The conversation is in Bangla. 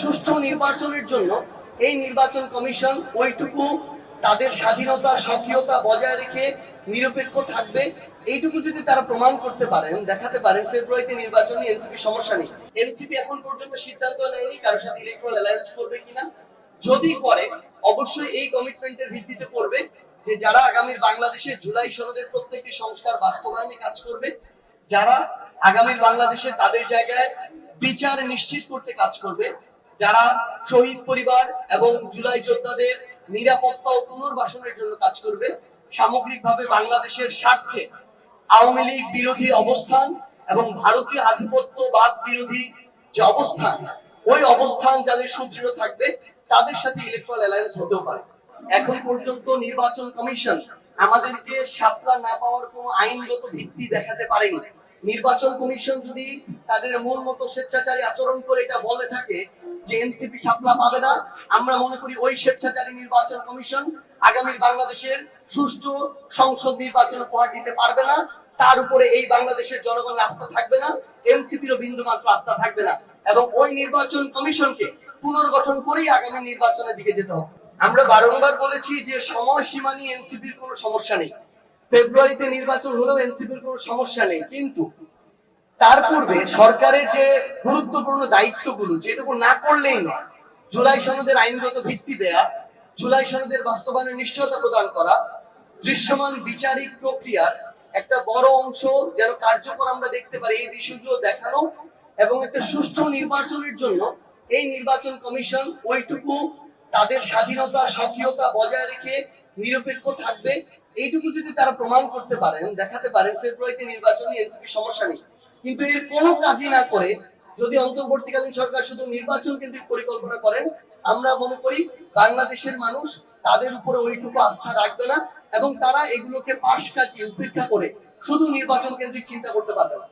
সুষ্ঠু নির্বাচনের জন্য এই নির্বাচন কমিশন ওইটুকু তাদের স্বাধীনতা, স্বকীয়তা বজায় রেখে নিরপেক্ষ থাকবে। এইটুকু যদি তারা প্রমাণ করতে পারেন, দেখাতে পারেন, ফেব্রুয়ারিতে নির্বাচনী এনসিপি সমস্যা নেই। এনসিপি এখন পর্যন্ত সিদ্ধান্ত নেয়নি কারোর সাথে ইলেকট্রাল অ্যালায়েন্স করবে কিনা। যদি করে, অবশ্যই এই কমিটমেন্টের ভিত্তিতে করবে যে যারা আগামীর বাংলাদেশে জুলাই সনদের প্রত্যেকটি সংস্কার বাস্তবায়নে কাজ করবে, যারা আগামীর বাংলাদেশে তাদের জায়গায় বিচার নিশ্চিত করতে কাজ করবে যারা শহীদ পরিবার এবং জুলাই যোদ্ধাদের নিরাপত্তা ও পুনর্বাসনের জন্য কাজ করবে, সামগ্রিকভাবে বাংলাদেশের স্বার্থে আওয়ামী লীগ বিরোধী অবস্থান এবং ভারতীয় আধিপত্যবাদ বিরোধী যে অবস্থান, ওই অবস্থান যাদের সুদৃঢ় থাকবে, তাদের সাথে ইলেকট্রাল অ্যালায়েন্স হতেও পারে। এখন পর্যন্ত নির্বাচন কমিশন আমাদেরকে সাপলা না পাওয়ার কোনো আইনগত ভিত্তি দেখাতে পারেনি। নির্বাচন কমিশন যদি তাদের মন মতো স্বেচ্ছাচারী আচরণ করে এটা বলে থাকে যে এনসিপি সাপলা পাবে না। আমরা মনে করি ওই স্বেচ্ছাচারী নির্বাচন কমিশন আগামীর বাংলাদেশের সুষ্ঠু সংসদ নির্বাচন উপহার দিতে পারবে না। তার উপরে এই বাংলাদেশের জনগণের আস্থা থাকবে না এনসিপিরও বিন্দু মাত্র আস্থা থাকবে না। এবং ওই নির্বাচন কমিশনকে পুনর্গঠন করেই আগামী নির্বাচনের দিকে যেতে হবে। আমরা বারংবার বলেছি যে সময়সীমা নিয়ে এনসিপির কোনো সমস্যা নেই। ফেব্রুয়ারিতে নির্বাচন হলেও এনসিপির কোনো সমস্যা নেই। কিন্তু তার পূর্বে সরকারের যে গুরুত্বপূর্ণ দায়িত্বগুলো, যেটুকু না করলেই নয়, জুলাই সনদের আইনগত ভিত্তি দেয়া, জুলাই সনদের বাস্তবায়নের নিশ্চয়তা প্রদান করা, দৃশ্যমান বিচারিক প্রক্রিয়ার একটা বড় অংশ যেন কার্যকর আমরা দেখতে পারি, এই বিষয়গুলো দেখানো এবং একটা সুষ্ঠু নির্বাচনের জন্য এই নির্বাচন কমিশন ওইটুকু তাদের স্বাধীনতা, স্বকীয়তা বজায় রেখে নিরপেক্ষ থাকবে। এইটুকু যদি তারা প্রমাণ করতে পারেন, দেখাতে পারেন, ফেব্রুয়ারিতে নির্বাচনী এনসিপি সমস্যা নেই। কিন্তু এর কোনো কাজই না করে যদি অন্তর্বর্তীকালীন সরকার শুধু নির্বাচন কেন্দ্রিক পরিকল্পনা করেন, আমরা মনে করি বাংলাদেশের মানুষ তাদের উপরে ওইটুকু আস্থা রাখবে না এবং তারা এগুলোকে পাশ কাটিয়ে উপেক্ষা করে শুধু নির্বাচন কেন্দ্রিক চিন্তা করতে পারবে না।